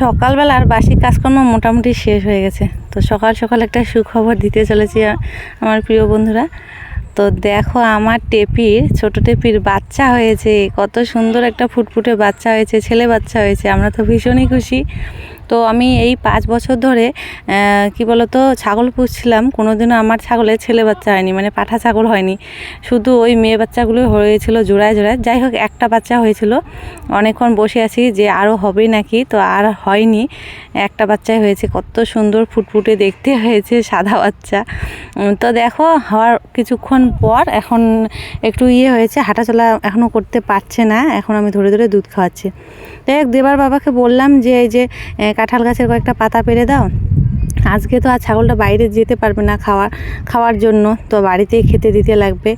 সকালবেলার বাসি কাজকর্ম মোটামুটি শেষ হয়ে গেছে। তো সকাল সকাল একটা সুখবর দিতে চলেছি আমার প্রিয় বন্ধুরা। তো দেখো আমার টেপির, ছোট টেপির বাচ্চা হয়েছে। কত সুন্দর একটা ফুটফুটে বাচ্চা হয়েছে, ছেলে বাচ্চা হয়েছে। আমরা তো ভীষণই খুশি। তো আমি এই পাঁচ বছর ধরে কি বলতো, ছাগল পুষছিলাম। কোনোদিনও আমার ছাগলের ছেলে বাচ্চা হয়নি মানে পাঠা ছাগল হয়নি। শুধু ওই মেয়ে বাচ্চাগুলো হয়েছিল জোড়ায় জোড়ায়। যাই হোক, একটা বাচ্চা হয়েছিল। অনেকক্ষণ বসে আছি যে আরও হবে নাকি, তো আর হয়নি। একটা বাচ্চাই হয়েছে, কত সুন্দর ফুটফুটে দেখতে হয়েছে সাদা বাচ্চা। তো দেখো, হওয়ার কিছুক্ষণ পর এখন একটু ইয়ে হয়েছে, হাঁটাচলা এখনও করতে পারছে না। এখন আমি ধরে ধরে দুধ খাওয়াচ্ছি। যাই হোক, দেবার বাবাকে বললাম যে এই যে কাঁঠাল গাছের কয়েকটা পাতা পেরে দাও। আজকে তো আর ছাগলটা বাইরে যেতে পারবে না খাওয়ার খাওয়ার জন্য, তো বাড়িতেই খেতে দিতে লাগবে।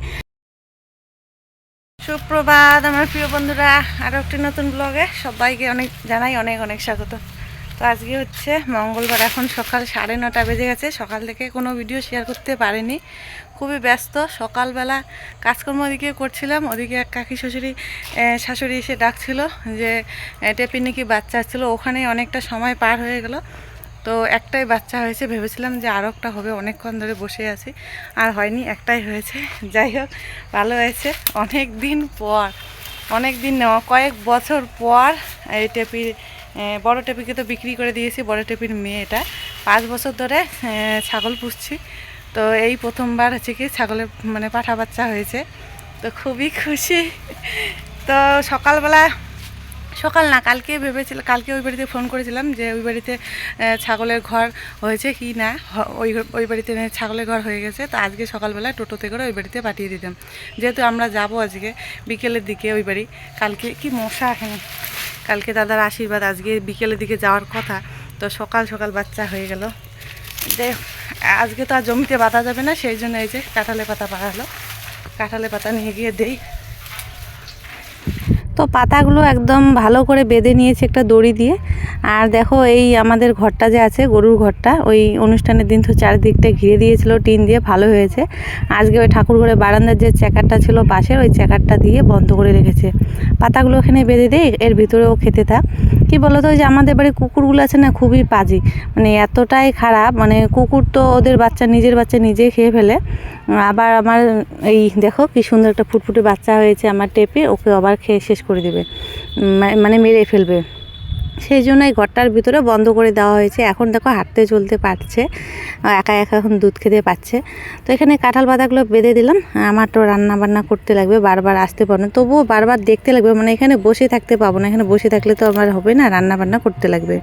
সুপ্রভাত, আমার প্রিয় বন্ধুরা আরও একটি নতুন ব্লগে সবাইকে অনেক জানাই, অনেক অনেক স্বাগত। তো আজকে হচ্ছে মঙ্গলবার, এখন সকাল সাড়ে নটা বেজে গেছে। সকাল থেকে কোনো ভিডিও শেয়ার করতে পারিনি। খুবই ব্যস্ত। সকালবেলা কাজকর্ম ওদিকে করছিলাম। ওদিকে এক কাকি শ্বশুরি শাশুড়ি এসে ডাকছিল যে টেপি নাকি বাচ্চা আসছিল। ওখানেই অনেকটা সময় পার হয়ে গেল। তো একটাই বাচ্চা হয়েছে। ভেবেছিলাম যে আরও একটা হবে। অনেকক্ষণ ধরে বসে আছি। আর হয়নি, একটাই হয়েছে। যাই হোক, ভালো হয়েছে। অনেক দিন পর অনেক দিন কয়েক বছর পর এই টেপির বড় টেপিকে তো বিক্রি করে দিয়েছি, বড় টেপির মেয়ে এটা। পাঁচ বছর ধরে ছাগল পুষছি। তো এই প্রথমবার হচ্ছে কি ছাগলের মানে পাঠা বাচ্চা হয়েছে। তো খুবই খুশি। তো সকালবেলা, সকাল না, কালকে ভেবেছিলাম কালকে ওই বাড়িতে ফোন করেছিলাম যে ওই বাড়িতে ছাগলের ঘর হয়েছে কি না ওই ওই বাড়িতে ছাগলের ঘর হয়ে গেছে। তো আজকে সকালবেলা টোটোতে করে ওই বাড়িতে পাঠিয়ে দিতাম। যেহেতু আমরা যাব আজকে বিকেলের দিকে ওই বাড়ি, কালকে কি মশা এখানে কালকে দাদার আশীর্বাদ, আজকে বিকেলের দিকে যাওয়ার কথা। তো সকাল সকাল বাচ্চা হয়ে গেল। যে আজকে তো আর জমিতে বাঁধা যাবে না, সেই জন্য এই যে কাঁঠালে পাতা হলো। কাঁঠালে পাতা নিয়ে গিয়ে দেই। তো পাতাগুলো একদম ভালো করে বেঁধে নিয়েছে একটা দড়ি দিয়ে। আর দেখো এই আমাদের ঘরটা যে আছে, গরুর ঘরটা, ওই অনুষ্ঠানের দিন তো চারিদিকটা ঘিরে দিয়েছিল, টিন দিয়ে ভালো হয়েছে। আজকে ওই ঠাকুর ঘরে বারান্দার যে চেকারটা ছিল পাশের, ওই চেকারটা দিয়ে বন্ধ করে রেখেছে। পাতাগুলো ওখানে বেঁধে দেয় এর ভিতরেও খেতে থাক। কি বলো তো যে আমাদের বাড়ির কুকুরগুলো আছে না, খুবই পাজি। মানে এতটাই খারাপ মানে কুকুর তো ওদের বাচ্চা, নিজের বাচ্চা নিজেই খেয়ে ফেলে। আবার আমার এই দেখো কি সুন্দর একটা ফুটফুটে বাচ্চা হয়েছে আমার টেপে, ওকে আবার খেয়ে শেষ করে দেবে। মানে মেরে ফেলবে। সেই জন্য এই ঘরটার ভিতরে বন্ধ করে দেওয়া হয়েছে। এখন দেখো হাঁটতে চলতে পারছে। একা একা এখন দুধ খেতে পাচ্ছে তো এখানে কাঁঠাল পাতাগুলো বেঁধে দিলাম। আমার তো রান্না বান্না করতে লাগবে, বারবার আসতে পারব না। তবুও বারবার দেখতে লাগবে মানে এখানে বসে থাকতে পাবো না। এখানে বসে থাকলে তো আমার হবে না রান্না বান্না করতে লাগবে।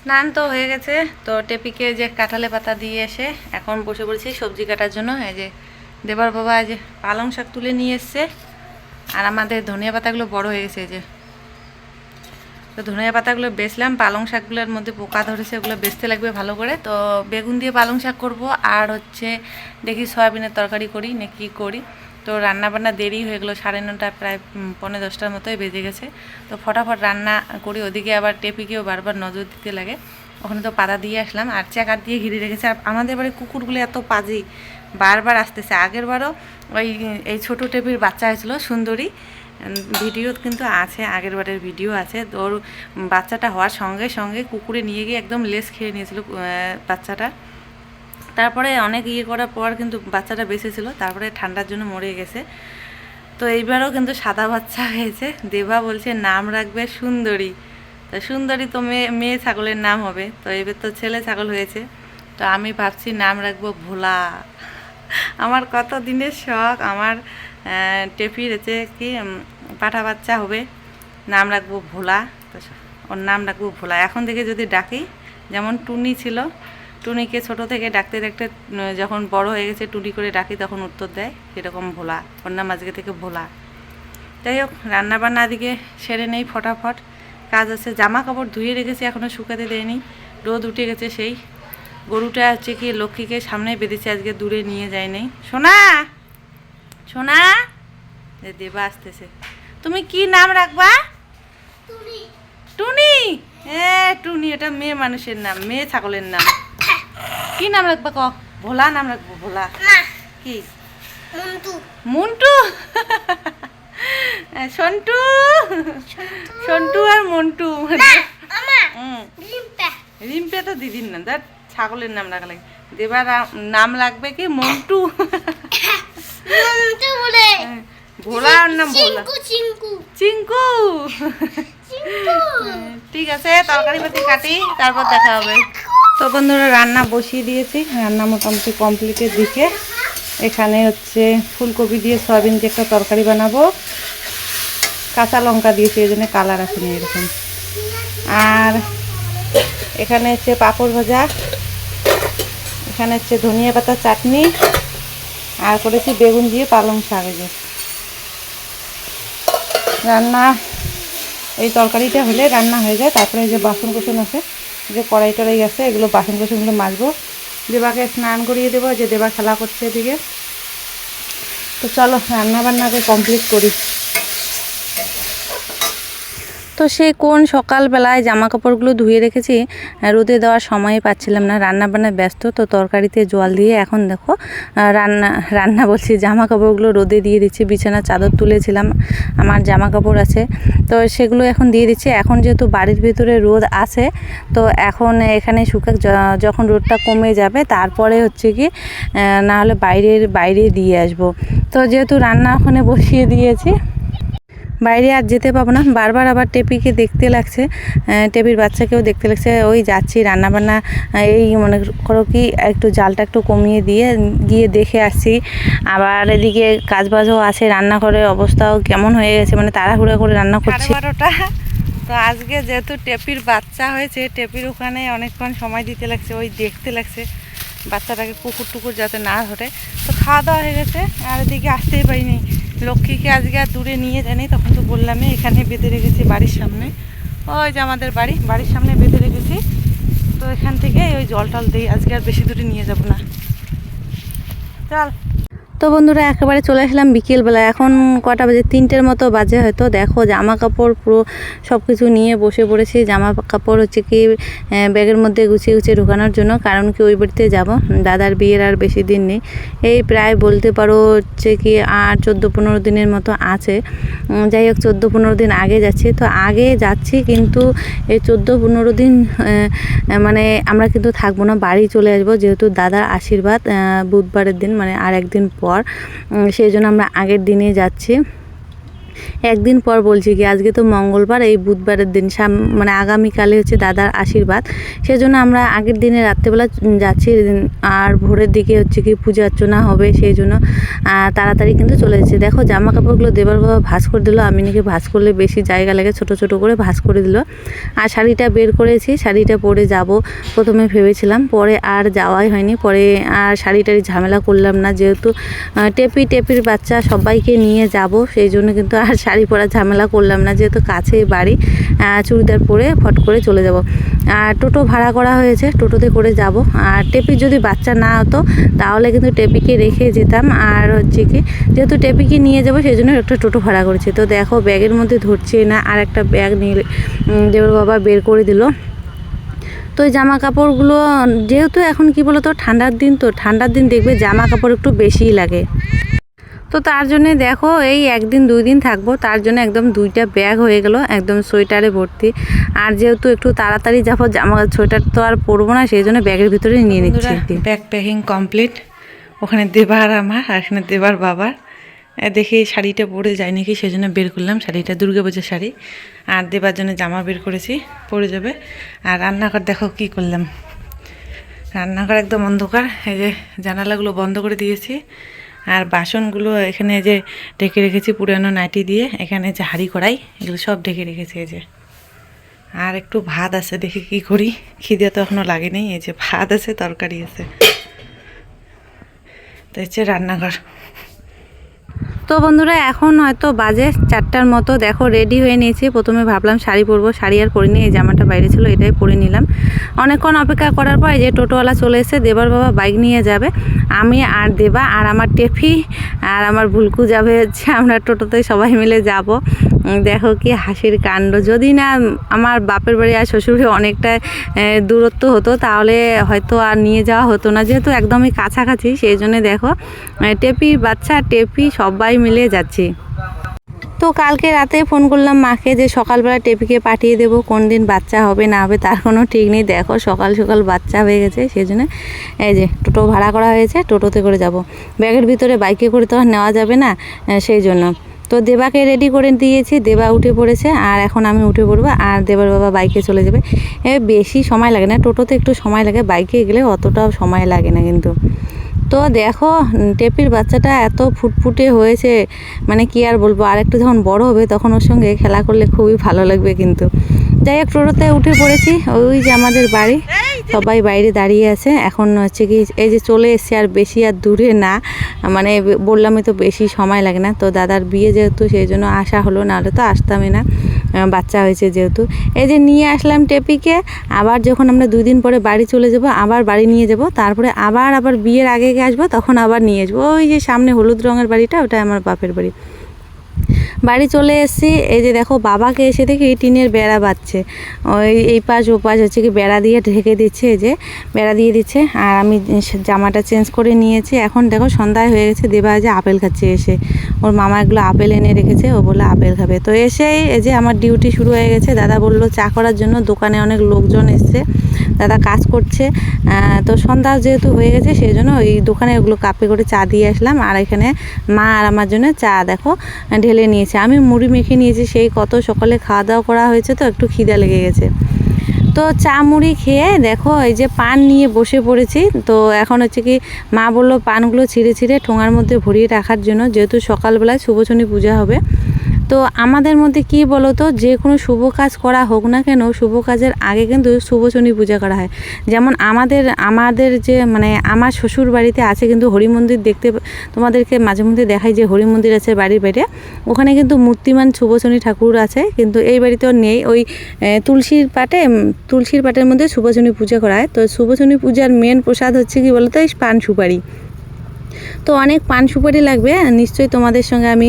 স্নান তো হয়ে গেছে। তো টেপিকে যে কাঁঠালে পাতা দিয়ে এসে এখন বসে পড়েছি সবজি কাটার জন্য। এই যে দেবার বাবা যে পালং শাক তুলে নিয়ে এসছে। আর আমাদের ধনিয়া পাতাগুলো বড় হয়ে গেছে যে তো ধনিয়া পাতাগুলো বেচলাম পালং শাকগুলোর মধ্যে পোকা ধরেছে ওগুলো বেচতে লাগবে ভালো করে। তো বেগুন দিয়ে পালং শাক করব আর হচ্ছে দেখি সয়াবিনের তরকারি করি না কী করি। তো রান্না বান্না দেরি হয়ে গেলো সাড়ে নটা প্রায় উম, পৌনে দশটার মতোই বেজে গেছে। তো ফটাফট রান্না করি ওদিকে আবার টেপিকেও বারবার নজর দিতে লাগে। ওখানে তো পাতা দিয়ে আসলাম আর চেকার দিয়ে ঘিরে রেখেছে। আর আমাদের বাড়ির কুকুরগুলো এত পাজি বারবার আসতেছে। আগের বারও ওই এই ছোটো টেপির বাচ্চা হয়েছিল সুন্দরী। ভিডিও কিন্তু আছে, আগের বারের ভিডিও আছে। ওর বাচ্চাটা হওয়ার সঙ্গে সঙ্গে কুকুরে নিয়ে গিয়ে একদম লেস খেয়ে নিয়েছিল বাচ্চাটা। তারপরে অনেক ইয়ে করার পর কিন্তু বাচ্চাটা বেঁচেছিল, তারপরে ঠান্ডার জন্য মরে গেছে। তো এইবারও কিন্তু সাদা বাচ্চা হয়েছে। দেবা বলছে, নাম রাখবে সুন্দরী। তো সুন্দরী তো মেয়ে মেয়ে ছাগলের নাম হবে। তো এবার তো ছেলে ছাগল হয়েছে। তো আমি ভাবছি, নাম রাখব ভোলা। আমার কত দিনের শখ, আমার টেপির হচ্ছে কি পাঠা বাচ্চা হবে, নাম রাখব ভোলা ওর নাম রাখব ভোলা। এখন থেকে যদি ডাকি, যেমন টুনি ছিল, টুনিকে ছোট থেকে ডাকতে ডাকতে যখন বড় হয়ে গেছে, টুনি করে ডাকি, তখন উত্তর দেয় সেরকম ভোলা। ওর নাম আজকে থেকে ভোলা। যাই হোক রান্না বান্না দিকে সেরে নেই ফটাফট। কাজ আছে জামা কাপড় ধুয়ে রেখেছি এখনও শুকাতে দেয়নি। রোদ উঠে গেছে সেই। গরুটা হচ্ছে কি, লক্ষ্মীকে সামনে বেঁধেছে, আজকে দূরে নিয়ে যায় নাই সোনা! সোনা? দেবা আসতেছে। তুমি কি নাম রাখবা? টুনি। এ টুনি এটা মেয়ে মানুষের নাম মেয়ে ছাগলের নাম। কি নাম রাখবা ক? ভোলা নাম রাখব ভোলা। কি? মন্টু। সন্টু? সন্টু। আর মন্টু। হুম। তো দিদির নাম দেখ ছাগলের নাম রাখা লাগে দেবার নাম লাগবে কি? মন্টু। ভোলার নাম ভোলা চিঙ্কু ঠিক আছে তরকারি পাতি কাটি তারপর দেখা হবে। তো বন্ধুরা রান্না বসিয়ে দিয়েছি। রান্না মোটামুটি কমপ্লিটের দিকে। এখানে হচ্ছে ফুলকপি দিয়ে সয়াবিন দিয়ে একটা তরকারি বানাবো। কাঁচা লঙ্কা দিয়েছি এই জন্য কালার আসেনি এরকম। আর এখানে হচ্ছে পাঁপড় ভাজা। এখানে হচ্ছে ধনিয়া পাতা চাটনি। আর করেছি বেগুন দিয়ে পালং শাক যে। রান্না, এই তরকারিটা হলে রান্না হয়ে যায়, তারপরে যে বাসন কোসন আছে যে কড়াই টড়াই আছে, এগুলো বাসন কোসনগুলো মাজবো। দেবাকে স্নান করিয়ে দেবো, যে দেবা খেলা করছে এদিকে। তো চলো রান্না বান্নাকে কমপ্লিট করি। তো সেই কোন সকালবেলায় জামা কাপড়গুলো ধুয়ে রেখেছি রোদে দেওয়ার সময় পাচ্ছিলাম না। রান্না বান্নায় ব্যস্ত, তো তরকারিতে জল দিয়ে এখন দেখো রান্না রান্না বলছি জামা কাপড়গুলো রোদে দিয়ে দিচ্ছি বিছানা চাদর তুলেছিলাম, আমার জামা কাপড় আছে। তো সেগুলো এখন দিয়ে দিচ্ছি। এখন যেহেতু বাড়ির ভিতরে রোদ আছে, তো এখন এখানে শুকা যখন রোদটা কমে যাবে, তারপরে হচ্ছে কি না হলে বাইরের, বাইরে দিয়ে আসব। তো যেহেতু রান্না ওখানে বসিয়ে দিয়েছি বাইরে আর যেতে পাবো না। বারবার আবার টেপিকে দেখতে লাগছে টেপির বাচ্চাকেও দেখতে লাগছে ওই যাচ্ছি রান্নাবান্না এই মনে করো কি একটু জালটা একটু কমিয়ে দিয়ে গিয়ে দেখে আসছি। আবার এদিকে কাজ বাজও আছে রান্নাঘরের অবস্থাও কেমন হয়ে গেছে মানে তাড়াহুড়ো করে রান্না করছি। বারোটা। তো আজকে যেহেতু টেপির বাচ্চা হয়েছে টেপির ওখানে অনেকক্ষণ সময় দিতে লাগছে ওই দেখতে লাগছে বাচ্চাটাকে কুকুর টুকুর যাতে না ধরে। তো খাওয়া দাওয়া হয়ে গেছে আর এদিকে আসতেই পারিনি। লক্ষ্মীকে আজকে আর দূরে নিয়ে জানি তখন তো বললামই এখানে বেঁধে রেখেছি বাড়ির সামনে। ওই যে আমাদের বাড়ি, বাড়ির সামনে বেঁধে রেখেছি। তো এখান থেকে ওই জল টল দিই আজকে আর বেশি দূরে নিয়ে যাব না। চল। তো বন্ধুরা, একেবারে চলে আসলাম বিকেলবেলা। এখন কটা বাজে? তিনটের মতো বাজে হয়তো। দেখো জামা কাপড় পুরো সব কিছু নিয়ে বসে পড়েছি। জামা কাপড় হচ্ছে কি ব্যাগের মধ্যে গুছিয়ে গুছিয়ে ঢোকানোর জন্য। কারণ কি, ওই বাড়িতে যাব। দাদার বিয়ের আর বেশি দিন নেই। এই প্রায় বলতে পারো হচ্ছে কি আর চোদ্দ, পনেরো দিনের মতো আছে। যাই হোক, চোদ্দ, পনেরো দিন আগে যাচ্ছি। তো আগে যাচ্ছি কিন্তু এই চোদ্দ, পনেরো দিন মানে আমরা কিন্তু থাকব না, বাড়ি চলে আসব। যেহেতু দাদার আশীর্বাদ বুধবারের দিন মানে আর একদিন পর। উম, সেই জন্য আমরা আগের দিনে যাচ্ছি। একদিন পর বলছি কি, আজকে তো মঙ্গলবার, এই বুধবারের দিন, সাম মানে আগামীকালে হচ্ছে দাদার আশীর্বাদ। সেজন্য আমরা আগের দিনে রাত্রেবেলা যাচ্ছি আর ভোরের দিকে হচ্ছে কি পূজা অর্চনা হবে, সেই জন্য তাড়াতাড়ি কিন্তু চলে যাচ্ছে। দেখো জামা কাপড়গুলো দেবার বাবা ভাঁজ করে দিল, আমি নাকি ভাঁজ করলে বেশি জায়গা লাগে, ছোট ছোট করে ভাঁজ করে দিল। আর শাড়িটা বের করেছি, শাড়িটা পরে যাব, প্রথমে ভেবেছিলাম, পরে আর যাওয়াই হয়নি, পরে আর শাড়ি টাড়ি ঝামেলা করলাম না, যেহেতু টেপি, টেপির বাচ্চা সবাইকে নিয়ে যাব, সেই জন্য কিন্তু আর শাড়ি পরার ঝামেলা করলাম না, যেহেতু কাছেই বাড়ি চুড়িদার পরে ফট করে চলে যাব। আর টোটো ভাড়া করা হয়েছে, টোটোতে করে যাব। আর টেপির যদি বাচ্চা না হতো, তাহলে কিন্তু টেপিকে রেখে যেতাম। আর হচ্ছে কি, যেহেতু টেপিকে নিয়ে যাব, সেই জন্য একটা টোটো ভাড়া করেছি। তো দেখো, ব্যাগের মধ্যে ধরছে না, আর একটা ব্যাগ নিয়ে দেওর বাবা বের করে দিল। তো এই জামা কাপড়গুলো যেহেতু এখন কি বলতো, ঠান্ডার দিন তো, ঠান্ডার দিন দেখবে জামা কাপড় একটু বেশিই লাগে। তো তার জন্যে দেখো এই একদিন দুই দিন থাকব। তার জন্য একদম দুইটা ব্যাগ হয়ে গেল একদম সোয়েটারে ভর্তি। আর যেহেতু একটু তাড়াতাড়ি যাব জামা সোয়েটার তো আর পরবো না সেই জন্য ব্যাগের ভিতরে নিয়ে নিচ্ছি ব্যাগ প্যাকিং কমপ্লিট ওখানে দেবার আমার আর এখানে দেবার বাবার। দেখি শাড়িটা পরে যায় নাকি সেই জন্য বের করলাম। শাড়িটা দুর্গাপূজার শাড়ি। আর দেবার জন্য জামা বের করেছি পরে যাবে। আর রান্নাঘর দেখো কি করলাম। রান্নাঘর একদম অন্ধকার এই যে জানালাগুলো বন্ধ করে দিয়েছি। আর বাসনগুলো এখানে যে ঢেকে রেখেছি পুরানো নাইটি দিয়ে, এখানে যে হাঁড়ি কড়াই, এগুলো সব ঢেকে রেখেছি এই যে। আর একটু ভাত আছে, দেখি কি করি। খিদে তো এখনও লাগেনি, এই যে ভাত আছে, তরকারি আছে। তো হচ্ছে রান্নাঘর। তো বন্ধুরা, এখন হয়তো বাজে চারটার মতো। দেখো রেডি হয়ে নিয়েছি। প্রথমে ভাবলাম শাড়ি পরবো। শাড়ি আর পরিনি, এই জামাটা বাইরে ছিল, এটাই পরে নিলাম। অনেকক্ষণ অপেক্ষা করার পর যে টোটোওয়ালা চলে এসে দেবার বাবা বাইক নিয়ে যাবে। আমি আর দেবা আর আমার টেফি আর আমার ভুলকু যাবে হচ্ছে, আমরা টোটোতে সবাই মিলে যাব। দেখো কি হাসির কাণ্ড। যদি না আমার বাপের বাড়ি আর শ্বশুরবাড়ি অনেকটা দূরত্ব হতো, তাহলে হয়তো আর নিয়ে যাওয়া হতো না। যেহেতু একদমই কাছাকাছি, সেই জন্য দেখো টেপি বাচ্চা, টেপি সবাই মিলে যাচ্ছি। তো কালকে রাতে ফোন করলাম মাকে যে সকালবেলা টেপিকে পাঠিয়ে দেবো, কোন দিন বাচ্চা হবে না হবে তার কোনো ঠিক নেই। দেখো সকাল সকাল বাচ্চা হয়ে গেছে সেই জন্য এই যে টোটো ভাড়া করা হয়েছে, টোটোতে করে যাব। ব্যাগের ভিতরে বাইকে করে তো আর নেওয়া যাবে না সেই জন্য। তো দেবাকে রেডি করে দিয়েছি, দেবা উঠে পড়েছে, আর এখন আমি উঠে পড়ব, আর দেবার বাবা বাইকে চলে যাবে। এ, বেশি সময় লাগে না, টোটোতে একটু সময় লাগে, বাইকে গেলে অতটাও সময় লাগে না কিন্তু। তো দেখো, টেপির বাচ্চাটা এত ফুটফুটে হয়েছে মানে কি আর বলব আর একটু যখন বড় হবে তখন ওর সঙ্গে খেলা করলে খুবই ভালো লাগবে কিন্তু। যাই হোক টোটোতে উঠে পড়েছি, ওই যে আমাদের বাড়ি, সবাই বাইরে দাঁড়িয়ে আছে, এখন হচ্ছে কি, এই যে চলে এসছে আর বেশি আর দূরে না মানে বললামই তো বেশি সময় লাগে না, তো দাদার বিয়ে যেহেতু, সেই জন্য আসা হলো, নাহলে তো আসতামই না। বাচ্চা হয়েছে যেহেতু। এই যে নিয়ে আসলাম টেপিকে, আবার যখন আমরা দুই দিন পরে বাড়ি চলে যাব, আবার বাড়ি নিয়ে যাব, তারপরে আবার আবার বিয়ের আগে আসব, তখন আবার নিয়ে আসব। ওই যে সামনে হলুদ রঙের বাড়িটা ওটা আমার বাপের বাড়ি। বাড়ি চলে এসেছি। এই যে দেখো, বাবাকে এসে দেখি এই টিনের বেড়া বাচ্ছে ওই, এই পাশ, ও পাশ হচ্ছে কি বেড়া দিয়ে ঢেকে দিচ্ছে, এই যে বেড়া দিয়ে দিচ্ছে। আর আমি জামাটা চেঞ্জ করে নিয়েছি। এখন দেখো সন্ধ্যায় হয়ে গেছে, দেবা যে আপেল খাচ্ছে এসে। ওর মামা এগুলো আপেল এনে রেখেছে, ও বলে আপেল খাবে। তো এসেই এই যে আমার ডিউটি শুরু হয়ে গেছে। দাদা বলল চা করার জন্য। দোকানে অনেক লোকজন এসছে। দাদা কাজ করছে। তো সন্ধ্যা যেহেতু হয়ে গেছে, সেই জন্য ওই দোকানে ওগুলো কাপে করে চা দিয়ে আসলাম। আর এখানে মা আর আমার জন্য চা, দেখো, ঢেলে নিয়েছে। আমি মুড়ি মেখে নিয়েছি, সেই কত সকালে খাওয়া দাওয়া করা হয়েছে তো, একটু খিদা লেগে গেছে। তো চা মুড়ি খেয়ে দেখো, এই যে পান নিয়ে বসে পড়েছি। তো এখন হচ্ছে কি, মা বলল পানগুলো ছিঁড়ে ছিঁড়ে ঠোঙার মধ্যে ভরিয়ে রাখার জন্য, যেহেতু সকালবেলায় শুভচনী পূজা হবে। তো আমাদের মধ্যে কি বলো তো যে কোনো শুভ কাজ করা হোক না কেন, শুভ কাজের আগে কিন্তু শুভচনী পূজা করা হয়। যেমন আমাদের আমাদের যে মানে আমার শ্বশুর বাড়িতে আছে কিন্তু হরি মন্দির দেখতে, তোমাদেরকে মাঝে মধ্যে দেখাই যে হরি মন্দির আছে বাড়ির বাইরে। ওখানে কিন্তু মূর্তিমান শুভচনী ঠাকুর আছে, কিন্তু এই বাড়িতেও নেই। ওই তুলসীর পাটে তুলসীর পাটের মধ্যে শুভচনী পূজা করা হয়। তো শুভচনী পূজার মেন প্রসাদ হচ্ছে কি বলতো, এই পান সুপারি। তো অনেক পান সুপারি লাগবে নিশ্চয়ই তোমাদের সঙ্গে আমি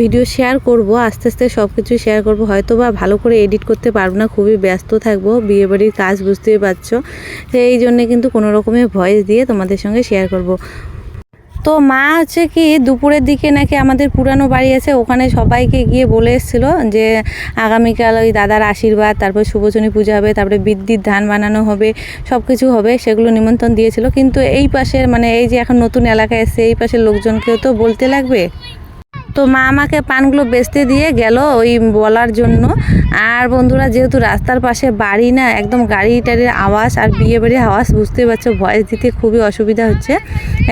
ভিডিও শেয়ার করব, আস্তে আস্তে সব কিছু শেয়ার করব। হয়তো বা ভালো করে এডিট করতে পারব না, খুবই ব্যস্ত থাকব, বিয়েবাড়ির কাজ বুঝতেই পারছ। সেই জন্য কিন্তু কোনো রকমের ভয়েস দিয়ে তোমাদের সঙ্গে শেয়ার করব। তো মা হচ্ছে কি, দুপুরের দিকে নাকি আমাদের পুরানো বাড়ি আছে, ওখানে সবাইকে গিয়ে বলে এসেছিল যে আগামীকাল ওই দাদার আশীর্বাদ, তারপর শুভচনী পূজা হবে, তারপরে বিদ্যুৎ ধান বানানো হবে সব কিছু হবে, সেগুলো নিমন্ত্রণ দিয়েছিল। কিন্তু এই পাশের মানে এই যে এখন নতুন এলাকায় এসছে, এই পাশের লোকজনকেও তো বলতে লাগবে? তো মা আমাকে পানগুলো বেচতে দিয়ে গেল ওই বলার জন্য। আর বন্ধুরা, যেহেতু রাস্তার পাশে বাড়ি না, একদম গাড়ি টাড়ির আওয়াজ আর বিয়ে বাড়ির আওয়াজ বুঝতেই পারছ, ভয়েস দিতে খুবই অসুবিধা হচ্ছে।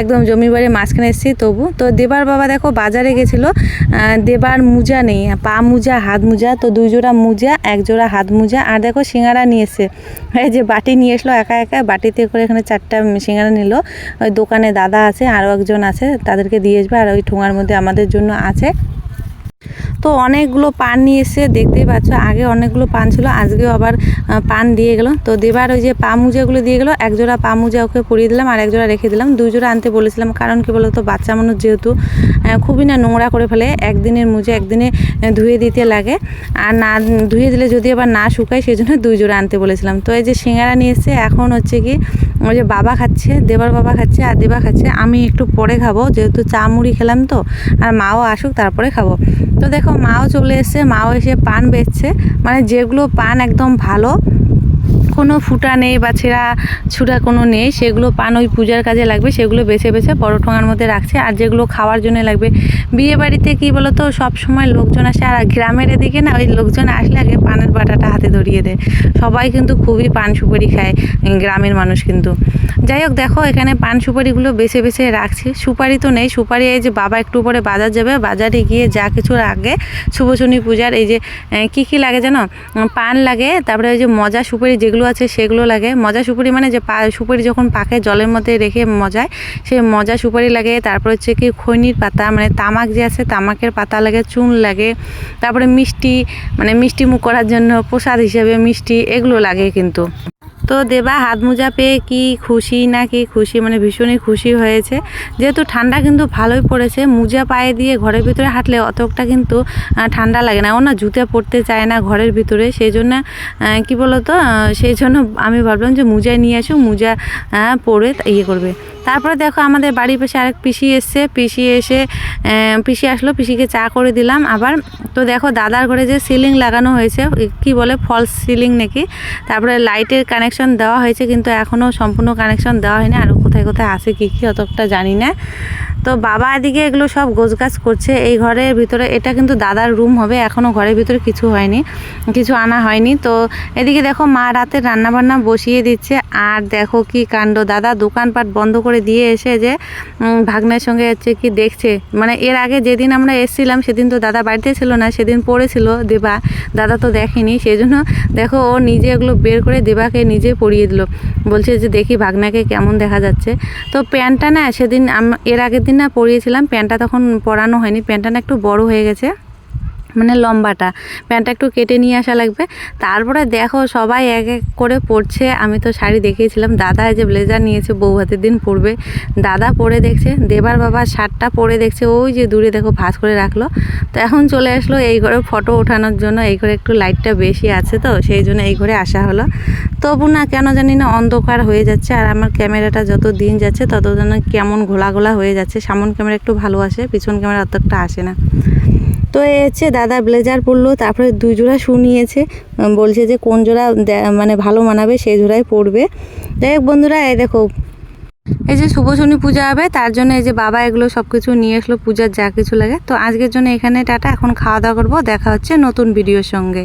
একদম জমি বাড়ির মাঝখানে এসেছি তবু। তো দেবার বাবা দেখো বাজারে গেছিল দেবার মোজা নেই, পা মোজা, হাত মোজা, তো দুই জোড়া মোজা, এক জোড়া হাত মোজা, আর দেখো সিঙ্গারা নিয়ে এসে এই যে বাটি নিয়ে এসলো একা একা, বাটিতে করে এখানে চারটা সিঙ্গারা নিল। ওই দোকানে দাদা আছে, আরও একজন আছে, তাদেরকে দিয়ে আসবে, আর ওই ঠোঙার মধ্যে আমাদের জন্য আছে তো অনেকগুলো পান নিয়ে এসে দেখতেই পাচ্ছ, আগে অনেকগুলো পান ছিল, আজকেও আবার পান দিয়ে গেল তো দেবার ওই যে পা মুজাগুলো দিয়ে গেলো এক জোড়া পা মুজা ওকে পরিয়ে দিলাম আর এক জোড়া রেখে দিলাম। দুই জোড়া আনতে বলেছিলাম, কারণ কি বলতো, বাচ্চা মানুষ যেহেতু খুবই না নোংরা করে ফেলে, একদিনের মুজে একদিনে ধুয়ে দিতে লাগে। আর না, ধুয়ে দিলে যদি আবার না শুকায় সেই জন্য দুই জোড়া আনতে বলেছিলাম। তো এই যে সিঙ্গারা নিয়ে এখন হচ্ছে কি, ওই যে বাবা খাচ্ছে, দেবার বাবা খাচ্ছে আর দেবা খাচ্ছে, আমি একটু পরে খাব, যেহেতু চা মুড়ি খেলাম তো, আর মাও আসুক, তারপরে খাব। তো দেখো মাও চলে এসছে মাও এসে পান বেচছে। মানে যেগুলো পান একদম ভালো কোনো ফুটা নেই বা ছেঁড়া ছুটা কোনো নেই সেগুলো পান ওই পূজার কাজে লাগবে সেগুলো বেছে বেছে বড় ঠোঙার মধ্যে রাখছে আর যেগুলো খাওয়ার জন্য লাগবে। বিয়ে বাড়িতে কী বলো তো সব সময় লোকজন আসে আর গ্রামের এদিকে না ওই লোকজন আসলে আগে পানের বাটাটা হাতে ধরিয়ে দেয়। সবাই কিন্তু খুবই পান সুপারি খায় গ্রামের মানুষ কিন্তু। যাই হোক দেখো এখানে পান সুপারিগুলো বেছে বেছে রাখছি। সুপারি তো নেই সুপারি এই যে বাবা একটু পরে বাজার যাবে বাজারে গিয়ে যা কিছুর আগে শুভশনী পূজার এই যে কি কি লাগে উম, পান লাগে তারপরে ওই যে মজা সুপারি যেগুলো আছে সেগুলো লাগে। মজা সুপুরি মানে যে পা সুপুরি যখন পাকে জলের মধ্যে রেখে মজায় সেই মজা সুপারি লাগে। তারপর হচ্ছে কি খৈনির পাতা মানে তামাক যে আছে, তামাকের পাতা লাগে, চুন লাগে। তারপরে মিষ্টি মানে মিষ্টি মুখ করার জন্য প্রসাদ হিসেবে মিষ্টি, এগুলো লাগে কিন্তু। তো দেবা, হাত মোজা পেয়ে কি খুশি না কি খুশি? মানে ভীষণই খুশি হয়েছে। যেহেতু ঠান্ডা কিন্তু ভালোই পড়েছে, মোজা পায়ে দিয়ে ঘরের ভিতরে হাঁটলে অতটা কিন্তু ঠান্ডা লাগে না। ও না জুতে পড়তে চায় না ঘরের ভিতরে সেই জন্য কী বলতো সেই জন্য আমি ভাবলাম যে মোজা নিয়ে আসো, মোজা পরে ইয়ে করবে। তারপরে দেখো আমাদের বাড়ির পাশে আরেক পিসি এসছে। পিসি এসে পিসি আসলো, পিসিকে চা করে দিলাম। আবার তো দেখো দাদার ঘরে যে সিলিং লাগানো হয়েছে, কি বলে ফলস সিলিং নাকি? তারপরে লাইটের কানেকশন দেওয়া হয়েছে, কিন্তু এখনও সম্পূর্ণ কানেকশন দেওয়া হয়নি। আর কোথায় কোথায় আছে, কী কী অতটা জানি না। তো বাবা এদিকে এগুলো সব গোছগাছ করছে। এই ঘরের ভিতরে, এটা কিন্তু দাদার রুম হবে এখনও ঘরের ভিতরে কিছু হয়নি, কিছু আনা হয়নি। তো এদিকে দেখো মা রাতে রান্নাবান্না বসিয়ে দিচ্ছে, আর দেখো কি কাণ্ড। দাদা দোকানপাট বন্ধ করে দিয়ে এসে যে ভাগ্নের সঙ্গে হচ্ছে কি দেখছে। মানে এর আগে যেদিন আমরা এসেছিলাম, সেদিন তো দাদা বাড়িতে ছিল না, সেদিন পড়েছিল দেবা। দাদা তো দেখেনি সেই জন্য দেখো ও নিজে এগুলো বের করে দেবাকে নিজে পরিয়ে দিল। বলছে যে, দেখি ভাগনাকে কেমন দেখা যাচ্ছে। তো প্যান্টটা না, সেদিন এর আগের না পরিয়েছিলাম প্যান্টটা তখন পরানো হয়নি প্যান্টটা না একটু বড় হয়ে গেছে। মানে লম্বাটা। প্যান্টটা একটু কেটে নিয়ে আসা লাগবে। তারপরে দেখো সবাই এক এক করে পড়ছে আমি তো শাড়ি দেখিয়েছিলাম। দাদা যে ব্লেজার নিয়েছে, বউ হাতের দিন পরবে। দাদা পরে দেখছে, দেবার বাবা শার্টটা পরে দেখছে। ওই যে দূরে দেখো ভাঁজ করে রাখল। তো এখন চলে আসলো এই ঘরে ফটো ওঠানোর জন্য। এই ঘরে একটু লাইটটা বেশি আছে তো, সেই জন্য এই ঘরে আসা হলো। তবু না, কেন জানি না অন্ধকার হয়ে যাচ্ছে। আর আমার ক্যামেরাটা যত দিন যাচ্ছে, তত যেন কেমন ঘোলা ঘোলা হয়ে যাচ্ছে। সামন ক্যামেরা একটু ভালো আসে, পিছন ক্যামেরা অতটা আসে না। তো এ হচ্ছে দাদা ব্লেজার পরলো তারপরে দুই জোড়া শু নিয়েছে। বলছে যে কোন জোড়া মানে ভালো মানাবে সেই জোড়াই পরবে যাই হোক বন্ধুরা, এই দেখো। এই যে শুভ শনি পূজা হবে, তার জন্য এই যে বাবা এগুলো সব কিছু নিয়ে আসলো, পূজার যা কিছু লাগে। তো আজকের জন্য এখানে টাটা, এখন খাওয়া দাওয়া করব, দেখা হচ্ছে নতুন ভিডিওর সঙ্গে।